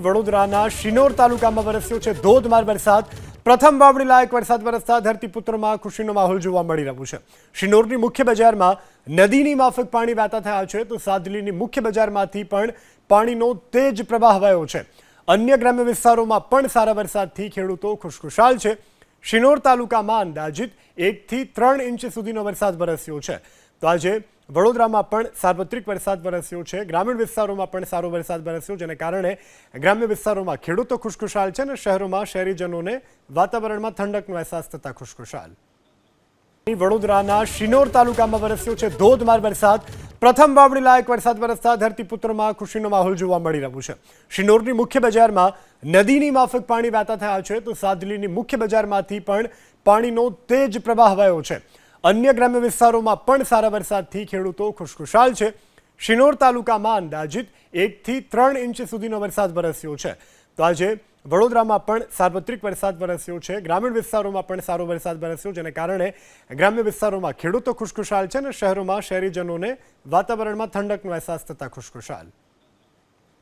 વડોદરાના શિનોર તાલુકામાં વરસ્યો છે ધોધમાર વરસાદ. પ્રથમ વાવણી લાયક વરસાદ વરસતા ધરતીપુત્રમાં ખુશીનો માહોલ જોવા મળી રહ્યો છે. શિનોરની મુખ્ય બજારમાં નદીની માફક પાણી વહેતા થયા છે, તો સાદલીની મુખ્ય બજારમાંથી પણ પાણીનો તેજ પ્રવાહ વહ્યો છે. અન્ય ગ્રામ્ય વિસ્તારોમાં પણ સારા વરસાદથી ખેડૂતો ખુશખુશાલ છે. શિનોર તાલુકામાં અંદાજિત એકથી ત્રણ ઇંચ સુધીનો વરસાદ વરસ્યો છે. તો આજે વડોદરામાં પણ સાર્વત્રિક વરસાદ વરસ્યો છે. ગ્રામીણ વિસ્તારોમાં પણ સારો વરસાદ વરસ્યો જેને કારણે ગ્રામ્ય વિસ્તારોમાં ખેડૂતો ખુશખુશાલ છે અને શહેરોમાં શહેરીજનોને વાતાવરણમાં ઠંડકનો અહેસાસ થતા ખુશખુશાલ. વડોદરાના શિનોર તાલુકામાં વરસ્યો છે. ધોધમાર વરસાદ પ્રથમ વાવણી લાયક વરસાદ વરસતા ધરતીપુત્રમાં ખુશીનો માહોલ જોવા મળી રહ્યો છે. શિનોરની મુખ્ય બજારમાં નદીની માફક પાણી વહેતા થયા છે, તો સાદલીની મુખ્ય બજારમાંથી પણ પાણીનો તેજ પ્રવાહ વહ્યો છે. અન્ય ગ્રામ્ય વિસ્તારોમાં પણ સારા વરસાદથી ખેડૂતો ખુશખુશાલ છે. શિનોર તાલુકામાં અંદાજિત એકથી ત્રણ ઇંચ સુધીનો વરસાદ વરસ્યો છે. તો આજે વડોદરામાં પણ સાર્વત્રિક વરસાદ વરસ્યો છે. ગ્રામીણ વિસ્તારોમાં પણ સારો વરસાદ વરસ્યો જેને કારણે ગ્રામ્ય વિસ્તારોમાં ખેડૂતો ખુશખુશાલ છે અને શહેરોમાં શહેરીજનોને વાતાવરણમાં ઠંડકનો અહેસાસ થતા ખુશખુશાલ.